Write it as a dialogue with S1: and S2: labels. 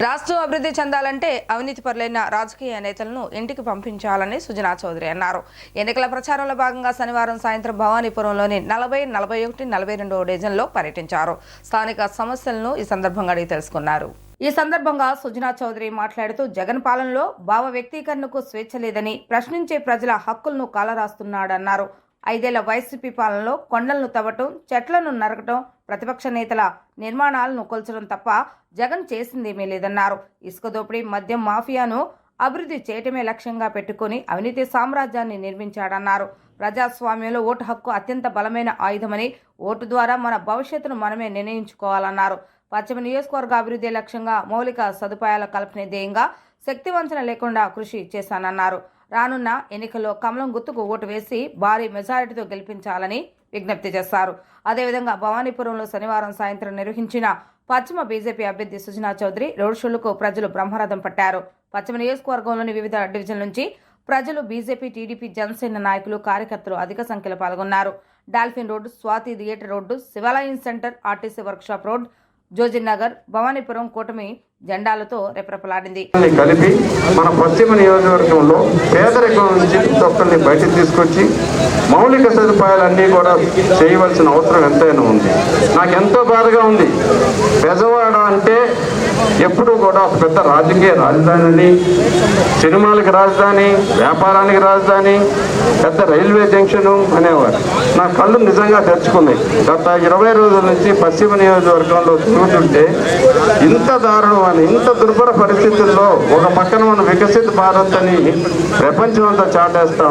S1: రాష్ట్రం అభివృద్ధి చెందాలంటే అవినీతి పరులైన రాజకీయ నేతలను ఇంటికి పంపించాలని సుజనా చౌదరి అన్నారు. ఎన్నికల ప్రచారంలో భాగంగా శనివారం సాయంత్రం భవానీపురంలోని నలభై నలభై ఒకటి నలభై రెండో డివిజన్లో పర్యటించారు. స్థానిక సమస్యలను ఈ సందర్భంగా అడిగి తెలుసుకున్నారు. ఈ సందర్భంగా సుజనా చౌదరి మాట్లాడుతూ జగన్ పాలనలో భావ వ్యక్తీకరణకు స్వేచ్ఛ లేదని ప్రశ్నించే ప్రజల హక్కులను కాలరాస్తున్నాడన్నారు. ఐదేళ్ళ వైసీపీ పాలనలో కొండలను తవ్వటం చెట్లను నరకటం ప్రతిపక్ష నేతల నిర్మాణాలను కొల్చడం తప్ప జగన్ చేసిందేమీ లేదన్నారు. ఇసుక దోపిడీ మద్యం మాఫియాను అభివృద్ధి చేయటమే లక్ష్యంగా పెట్టుకుని అవినీతి సామ్రాజ్యాన్ని నిర్మించాడన్నారు. ప్రజాస్వామ్యంలో ఓటు హక్కు అత్యంత బలమైన ఆయుధమని ఓటు ద్వారా మన భవిష్యత్తును మనమే నిర్ణయించుకోవాలన్నారు. పశ్చిమ నియోజకవర్గ అభివృద్ధి లక్ష్యంగా మౌలిక సదుపాయాల కల్పనే ధ్యేయంగా శక్తివంచన లేకుండా కృషి చేశానన్నారు. రానున్న ఎన్నికల్లో కమలం గుర్తుకు ఓటు వేసి భారీ మెజారిటీతో గెలిపించాలని విజ్ఞప్తి చేశారు అదేవిధంగా భవానీపురంలో శనివారం సాయంత్రం నిర్వహించిన పశ్చిమ బీజేపీ అభ్యర్థి సుజనా చౌదరి రోడ్ షోలకు ప్రజలు బ్రహ్మరథం పట్టారు. పశ్చిమ నియోజకవర్గంలోని వివిధ డివిజన్ల నుంచి ప్రజలు బీజేపీ టీడీపీ జనసేన నాయకులు కార్యకర్తలు అధిక సంఖ్యలో పాల్గొన్నారు. Dolphin road Swathi theatre road Shivalayam centre RTC workshop road Jojin Nagar Bhavanipuram కూటమి జెండాలతో రెపరెపలాడింది.
S2: కలిపి మన పశ్చిమ నియోజకవర్గంలో పేదరికం నుంచి తొక్కల్ని బయటకు తీసుకొచ్చి మౌలిక సదుపాయాలన్నీ కూడా చేయవలసిన అవసరం ఎంతైనా ఉంది. నాకు ఎంతో బాధగా ఉంది. పెజవాడ అంటే ఎప్పుడూ కూడా ఒక పెద్ద రాజకీయ రాజధానిని సినిమాలకి రాజధాని వ్యాపారానికి రాజధాని పెద్ద రైల్వే జంక్షను అనేవారు. నా కళ్ళు నిజంగా తెరుచుకున్నాయి. గత ఇరవై రోజుల నుంచి పశ్చిమ నియోజకవర్గంలో తిరుగుతుంటే ఇంత దారుణం అని ఇంత దుర్భర పరిస్థితుల్లో ఒక పక్కన మన వికసిత భారత్ అని ప్రపంచం అంతా చాటేస్తాం.